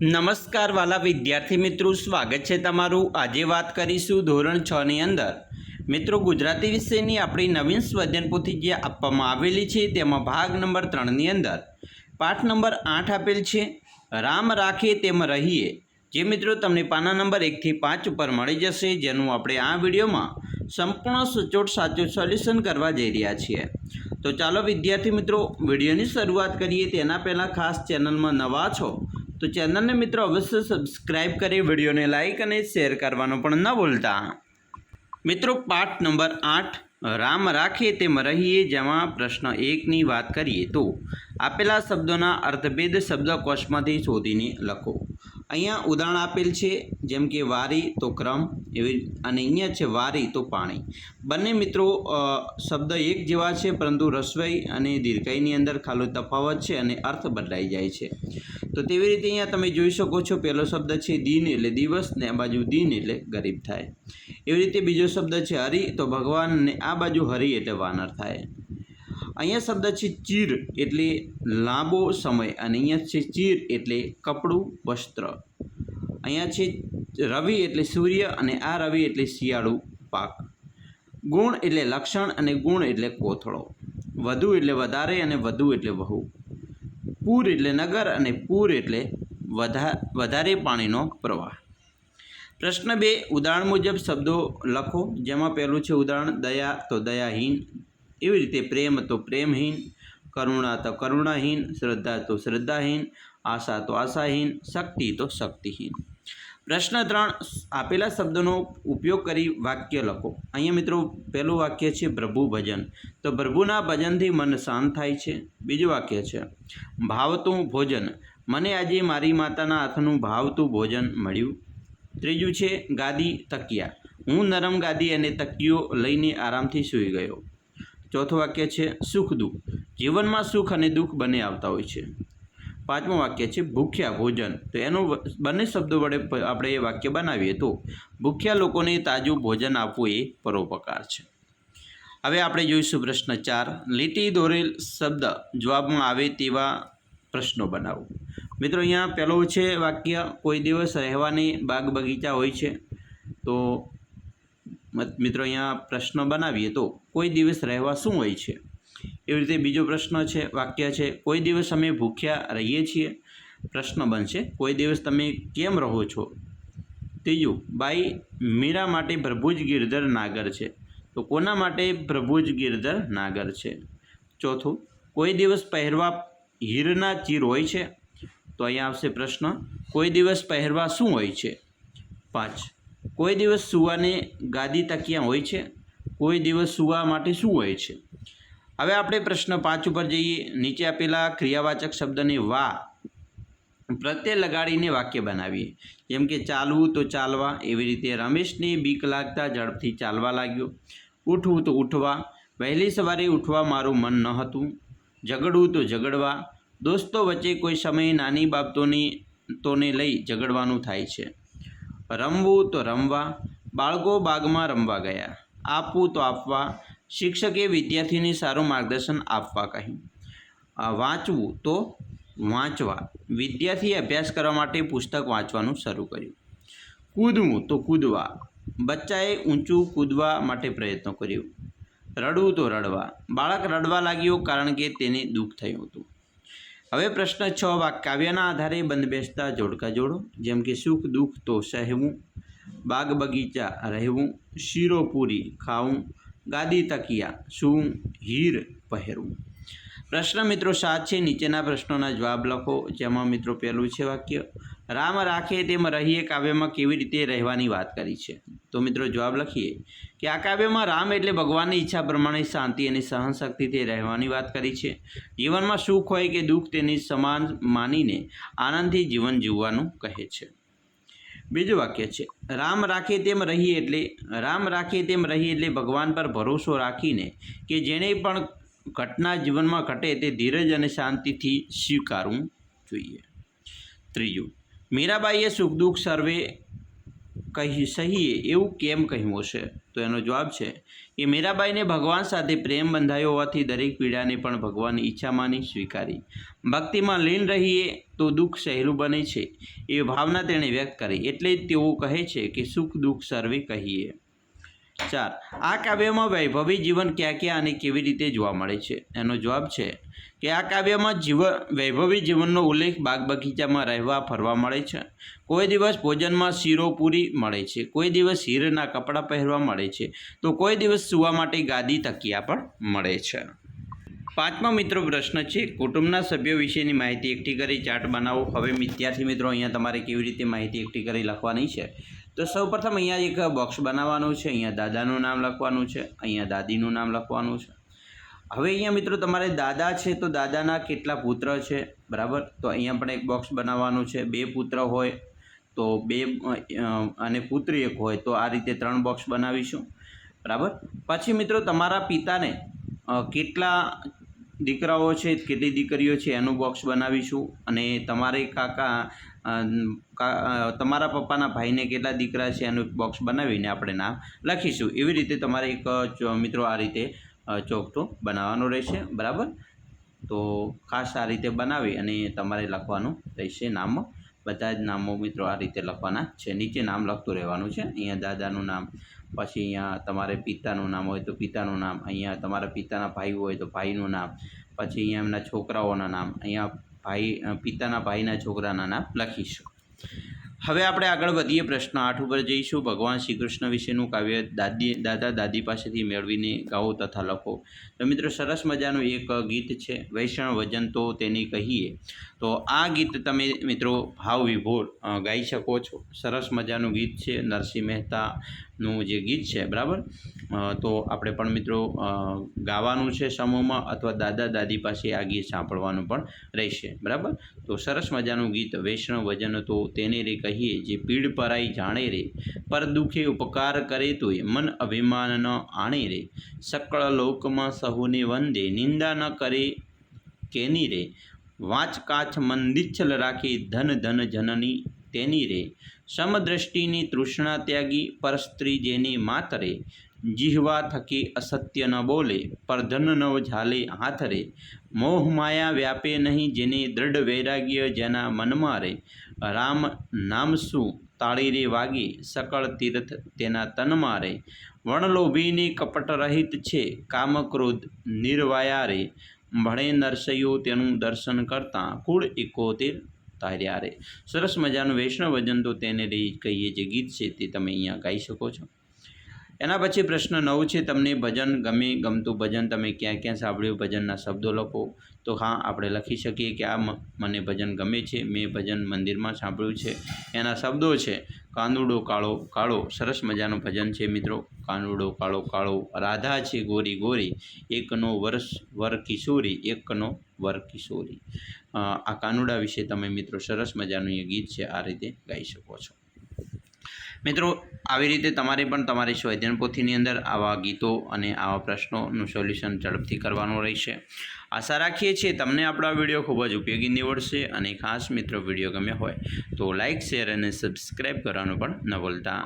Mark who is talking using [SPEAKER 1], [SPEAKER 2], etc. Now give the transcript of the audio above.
[SPEAKER 1] નમસ્કાર વાલા વિદ્યાર્થી મિત્રો, સ્વાગત છે તમારું. આજે વાત કરીશું ધોરણ છ ની અંદર. મિત્રો, ગુજરાતી વિષયની આપણી નવીન સ્વજન પોથી જે આપવામાં આવેલી છે, તેમાં ભાગ નંબર ત્રણની અંદર. પાઠ નંબર આઠ આપેલ છે, રામ રાખે તેમ રહીએ. જે મિત્રો, તમને પાના નંબર એકથી પાંચ ઉપર મળી જશે, જેનું આપણે આ વિડીયોમાં સંપૂર્ણ સચોટ સાચું સોલ્યુશન કરવા જઈ રહ્યા છીએ. તો ચાલો વિદ્યાર્થી મિત્રો, વિડીયોની શરૂઆત કરીએ. તેના પહેલાં ખાસ ચેનલમાં નવા છો તો ચેનલને મિત્રો અવશ્ય સબસ્ક્રાઈબ કરી, વિડીયોને લાઇક અને શેર કરવાનું પણ ન ભૂલતા. મિત્રો, પાઠ નંબર આઠ, રામ રાખે તેમ રહીએ જેમાં પ્રશ્ન એકની વાત કરીએ તો, આપેલા શબ્દોના અર્થભેદ શબ્દકોશમાંથી શોધીને લખો. અહીંયા ઉદાહરણ આપેલ છે, જેમ કે વારી તો ક્રમ, એવી અને અહીંયા છે વારી તો પાણી. બંને મિત્રો શબ્દ એક જેવા છે, પરંતુ રસવઈ અને દીર્ઘઈની અંદર ખાલી તફાવત છે અને અર્થ બદલાઈ જાય છે. તો તેવી રીતે અહીંયા તમે જોઈ શકો છો, પહેલો શબ્દ છે દિન એટલે દિવસ ને આ બાજુ દિન એટલે ગરીબ થાય. એવી રીતે બીજો શબ્દ છે હરિ, તો ભગવાન ને આ બાજુ હરિ એટલે વાનર થાય. અહીંયા શબ્દ છે ચીર એટલે લાંબો સમય અને અહીંયા છે ચીર એટલે કપડું, વસ્ત્ર. અહીંયા છે રવિ એટલે સૂર્ય અને આ રવિ એટલે શિયાળુ પાક. ગુણ એટલે લક્ષણ અને ગુણ એટલે કોથળો. વધુ એટલે વધારે અને વધુ એટલે વહુ. પૂર એટલે નગર અને પૂર એટલે વધા, વધારે પાણીનો પ્રવાહ. પ્રશ્ન બે, ઉદાહરણ મુજબ શબ્દો લખો, જેમાં પહેલું છે ઉદાહરણ, દયા તો દયાહીન. એવી રીતે પ્રેમ તો પ્રેમહીન, કરુણા તો કરુણાહીન, શ્રદ્ધા તો શ્રદ્ધાહીન, આશા તો આશાહીન, શક્તિ તો શક્તિહીન. પ્રશ્ન ત્રણ, આપેલા શબ્દોનો ઉપયોગ કરી વાક્ય લખો. અહીંયા મિત્રો, પહેલું વાક્ય છે પ્રભુ ભજન. તો પ્રભુના ભજનથી મન શાંત થાય છે. બીજું વાક્ય છે, ભાવતું ભોજન. મને આજે મારી માતાના હાથનું ભાવતું ભોજન મળ્યું. ત્રીજું છે, ગાદી તકિયા. હું નરમ ગાદી અને તકિયો લઈને આરામથી સૂઈ ગયો. ચોથું વાક્ય છે, સુખ દુઃખ. જીવનમાં સુખ અને દુઃખ બંને આવતા હોય છે. પાંચમું વાક્ય છે, ભૂખ્યા ભોજન. તો એનું બંને શબ્દો વડે આપણે એ વાક્ય બનાવીએ તો, ભૂખ્યા લોકોને તાજું ભોજન આપવું એ પરોપકાર છે. હવે આપણે જોઈશું પ્રશ્ન ચાર. લીટી દોરેલ શબ્દ જવાબમાં આવે તેવા પ્રશ્નો બનાવો. મિત્રો, અહીંયા પહેલો છે વાક્ય, કોઈ દિવસ રહેવાની બાગ બગીચા હોય છે. તો મિત્રો, અહીંયા પ્રશ્ન બનાવીએ તો, કોઈ દિવસ રહેવા શું હોય છે? એવી રીતે બીજો પ્રશ્ન છે, વાક્ય છે, કોઈ દિવસ અમે ભૂખ્યા રહીએ છીએ? પ્રશ્ન બનશે, કોઈ દિવસ તમે કેમ રહો છો? ત્રીજું, બાઈ, મીરા માટે પ્રભુ જ ગિરધર નાગર છે. તો કોના માટે પ્રભુ જ ગિરધર નાગર છે? ચોથું, કોઈ દિવસ પહેરવા હીરના ચીર હોય છે? તો અહીંયા આવશે પ્રશ્ન, કોઈ દિવસ પહેરવા શું હોય છે? પાંચ, કોઈ દિવસ સુવાને ગાદી તકિયા હોય છે? કોઈ દિવસ સુવા માટે શું હોય છે? હવે આપણે પ્રશ્ન પાંચ ઉપર જઈએ. નીચે આપેલા ક્રિયાવાચક શબ્દને વા પ્રત્યે લગાડીને વાક્ય બનાવીએ. જેમ કે ચાલવું તો ચાલવા. એવી રીતે રમેશને બીક લાગતા ઝડપથી ચાલવા લાગ્યો. ઉઠવું તો ઉઠવા. વહેલી સવારે ઉઠવા મારું મન ન હતું. ઝઘડવું તો ઝઘડવા. દોસ્તો વચ્ચે કોઈ સમયે નાની બાબતોની, તોને લઈ ઝઘડવાનું થાય છે. રમવું તો રમવા. બાળકો બાગમાં રમવા ગયા. આપવું તો આપવા. શિક્ષકે વિદ્યાર્થીને સારું માર્ગદર્શન આપવા કહ્યું. વાંચવું તો વાંચવા. વિદ્યાર્થીએ અભ્યાસ કરવા માટે પુસ્તક વાંચવાનું શરૂ કર્યું. કૂદવું તો કૂદવા. બચ્ચાએ ઊંચું કૂદવા માટે પ્રયત્ન કર્યો. રડવું તો રડવા. બાળક રડવા લાગ્યો કારણ કે તેને દુઃખ થયું હતું. હવે પ્રશ્ન છ વાક કાવ્યના આધારે બંધ બેસતા જોડકા જોડો. જેમ કે સુખ, દુઃખ તો સહેવું. બાગ બગીચા રહેવું. શીરો પૂરી ખાવું. ગાદી તકિયા શું હીર પહેરવું પ્રશ્ન મિત્રો સાત છે, નીચેના પ્રશ્નોના જવાબ લખો. જેમાં મિત્રો પહેલું છે વાક્ય, રામ રાખે તેમ રહીએ કાવ્યમાં કેવી રીતે રહેવાની વાત કરી છે? તો મિત્રો જવાબ લખીએ, કે આ કાવ્યમાં રામ એટલે ભગવાનની ઈચ્છા પ્રમાણે શાંતિ અને સહનશક્તિથી રહેવાની વાત કરી છે. જીવનમાં સુખ હોય કે દુઃખ તેની સમાન માનીને આનંદથી જીવન જીવવાનું કહે છે. બીજું વાક્ય છે, રામ રાખે તેમ રહીએ એટલે, રામ રાખે તેમ રહીએ એટલે ભગવાન પર ભરોસો રાખીને કે જેણે પણ ઘટના જીવનમાં ઘટે તે ધીરજ અને શાંતિથી સ્વીકારવું જોઈએ. ત્રીજું, મીરાબાઈએ સુખ દુઃખ સર્વે કહી સહીએ એવું કેમ કહ્યું હશે? તો એનો જવાબ છે કે મીરાબાઈને ભગવાન સાથે પ્રેમ બંધાયો હોવાથી દરેક પીડાને પણ ભગવાનની ઈચ્છા માની સ્વીકારી. ભક્તિમાં લીન રહીએ તો દુઃખ સહેલું બને છે. એ ભાવના તેણે વ્યક્ત કરી. એટલે જ તેઓ કહે છે કે, સુખ દુઃખ સર્વે કહીએ. ચાર. આ કાવ્યમાં વૈભવી જીવન ક્યાં ક્યાં અને કેવી રીતે જોવા મળે છે? એનો જવાબ છે કે આ કાવ્યમાં જીવન વૈભવી જીવનનો ઉલ્લેખ બાગ બગીચામાં રહેવા, ફરવા મળે છે. કોઈ દિવસ ભોજનમાં શીરો પૂરી મળે છે. કોઈ દિવસ હીરના કપડાં પહેરવા મળે છે. તો કોઈ દિવસ સૂવા માટે ગાદી તકિયા પણ મળે છે. પાંચમો મિત્રો પ્રશ્ન છે, કુટુંબના સભ્યો વિશેની માહિતી એકઠી કરી, ચાર્ટ બનાવો. હવે વિદ્યાર્થી મિત્રો અહીંયા તમારે કેવી રીતે માહિતી એકઠી કરી લખવાની છે? તો સૌપ્રથમ અહીંયા એક બોક્સ બનાવવાનું છે, અહીંયા દાદાનું નામ લખવાનું છે, અહીંયા દાદીનું નામ લખવાનું છે. હવે અહીંયા મિત્રો તમારે દાદા છે તો દાદાના કેટલા પુત્ર છે, બરાબર? તો અહીંયા પણ એક બોક્સ બનાવવાનું છે, બે પુત્ર હોય તો બે અને પુત્રી એક હોય તો આ રીતે ત્રણ બોક્સ બનાવીશું, બરાબર? પછી મિત્રો તમારા પિતાને કેટલા દીકરાઓ છે, કેટલી દીકરીઓ છે એનું બોક્સ બનાવીશું અને તમારે કાકા તમારા પપ્પાના ભાઈને કેટલા દીકરા છે એનું બોક્સ બનાવીને આપણે નામ લખીશું. એવી રીતે તમારે એક મિત્રો આ રીતે બનાવવાનો બનાવવાનું રહેશે, બરાબર? તો ખાસ આ રીતે બનાવી અને તમારે લખવાનું રહેશે નામ. બધા જ નામો મિત્રો આ રીતે લખવાના છે. નીચે નામ લખતું રહેવાનું છે. અહીંયા દાદાનું નામ, પછી અહીંયા તમારે પિતાનું નામ હોય તો પિતાનું નામ, અહીંયા તમારા પિતાના ભાઈ હોય તો ભાઈનું નામ, પછી અહીંયા એમના છોકરાઓના નામ, અહીંયા ભાઈ પિતાના ભાઈના છોકરાના નામ લખીશું. હવે આપણે આગળ વધીએ પ્રશ્ન આઠ ઉપર જઈશું. ભગવાન શ્રી કૃષ્ણ વિશેનું કાવ્ય દાદી, દાદા, દાદી પાસેથી મેળવીને ગાઓ તથા લખો. તો મિત્રો, સરસ મજાનું એક ગીત છે, વૈષ્ણવ વજન તો તેની કહીએ. તો આ ગીત તમે મિત્રો ભાવ વિભોર ગાઈ શકો છો. સરસ મજાનું ગીત છે, નરસિંહ મહેતાનું જે ગીત છે, બરાબર? તો આપણે પણ મિત્રો ગાવાનું છે સમૂહમાં અથવા દાદા દાદી પાસે આ ગીત સાંભળવાનું પણ રહેશે, બરાબર? તો સરસ મજાનું ગીત, વૈષ્ણવ વજન તો તેને રે કહીએ, જે પીડ પરાઈ જાણે રે, પર દુઃખે ઉપકાર કરે તોય મન અભિમાન ન આણે રે. સકળ લોકમાં સહુને વંદે, નિંદા ન કરે કેની રે? વાંચ કાચ મંદિચ્છલ રાખી ધન ધન જનની તેની રે. સમદ્રષ્ટિની તૃષ્ણા ત્યાગી પરસ્ત્રી જેની માતરે જીહવા થકી અસત્ય ન બોલે પર ધન નવ ઝાલે હાથ રે. મોહ માયા વ્યાપે નહીં જેને દૃઢ વૈરાગ્ય જેના મનમાં રે. રામ નામ શું તાળી વાગે, સકળ તીર્થ તેના તનમાં રે. વણલોભીની કપટ રહિત છે, કામક્રોધ નિર્વાયા રે. ભણે નરસૈયો તેનું દર્શન કરતાં કુળ એકોતેર તાર્યા રે. સરસ મજાનું વૈષ્ણવ ભજન તો તેને લઈ કહીએ જે ગીત છે તે તમે અહીંયા ગાઈ શકો છો. એના પછી પ્રશ્ન નવ છે, તમને ભજન ગમે, ગમતું ભજન તમે ક્યાં ક્યાં સાંભળ્યું? ભજનના શબ્દો લખો. તો હા, આપણે લખી શકીએ કે આ મને ભજન ગમે છે, મેં ભજન મંદિરમાં સાંભળ્યું છે. એના શબ્દો છે, કાનુડો કાળો કાળો, સરસ મજાનું ભજન છે મિત્રો. કાનુડો કાળો કાળો, રાધા છે ગોરી ગોરી. એકનો વર્ષ વર કિશોરી, એકનો વર કિશોરી. આ કાનુડા વિશે તમે મિત્રો સરસ મજાનું એ ગીત છે, આ રીતે ગાઈ શકો છો. મિત્રો, આવી રીતે તમારે પણ તમારી સ્વાધ્યાયન પોથીની અંદર આવા ગીતો અને આવા પ્રશ્નોનું સોલ્યુશન ઝડપથી કરવાનું રહેશે. આશા રાખીએ છીએ તમને આપણો વીડિયો ખૂબ જ ઉપયોગી નીવડશે અને ખાસ મિત્રો વીડિયો ગમ્યો હોય તો લાઇક શેર અને સબસ્ક્રાઈબ કરવાનું પણ ન ભૂલતા.